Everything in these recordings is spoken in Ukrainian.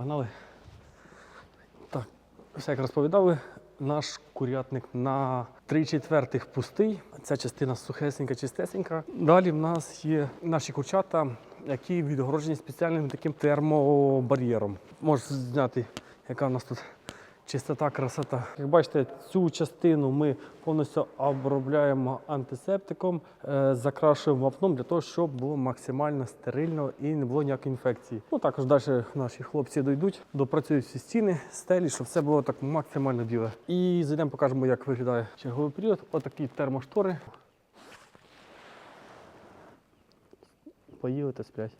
Погнали. Так, все як розповідали, наш курятник на 3 четвертих пустий. Ця частина сухесенька, чистесенька. Далі в нас є наші курчата, які відгороджені спеціальним таким термобар'єром. Можеш зняти, яка в нас тут чистота, красота. Як бачите, цю частину ми повністю обробляємо антисептиком, е, закрашуємо вапном для того, щоб було максимально стерильно і не було ніякої інфекції. Ну також далі наші хлопці дійдуть, допрацюють всі стіни, стелі, щоб все було так максимально біле. І зайдемо, покажемо, як виглядає черговий період. Отакі термоштори. Поїли та сплять.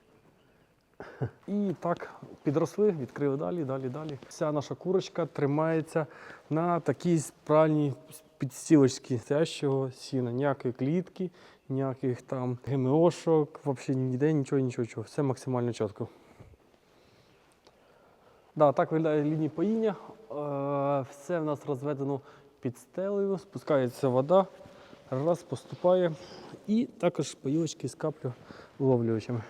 І так підросли, відкрили далі, далі, далі. Вся наша курочка тримається на такій спральній підстілочці стоящого сіна. Ніякої клітки, ніяких там ГМОшок, взагалі ніде нічого, нічого, нічого. Все максимально чітко. Да, так виглядає лінії поїння. Е, Все в нас розведено під стелею, спускається вода, раз поступає. І також поїлочки з каплю уловлювачами.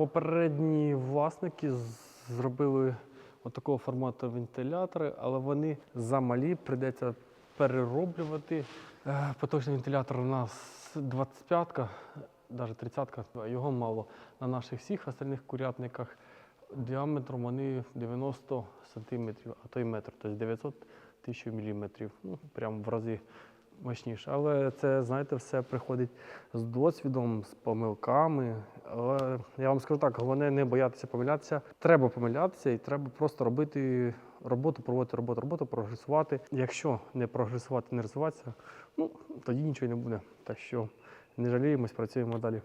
Попередні власники зробили отакого формату вентилятори, але вони замалі, прийдеться перероблювати. Е, Поточний вентилятор у нас 25-ка, навіть 30-ка, його мало. На наших всіх остальних курятниках діаметром вони 90 сантиметрів, а то й метр, тобто 900 тисяч міліметрів. Ну, прямо в рази мощніше. Але це, знаєте, все приходить з досвідом, з помилками. Але я вам скажу так, головне не боятися помилятися. Треба помилятися і треба просто робити роботу, проводити роботу, роботу, прогресувати. Якщо не прогресувати, не розвиватися, ну тоді нічого не буде. Так що не жаліємось, працюємо далі.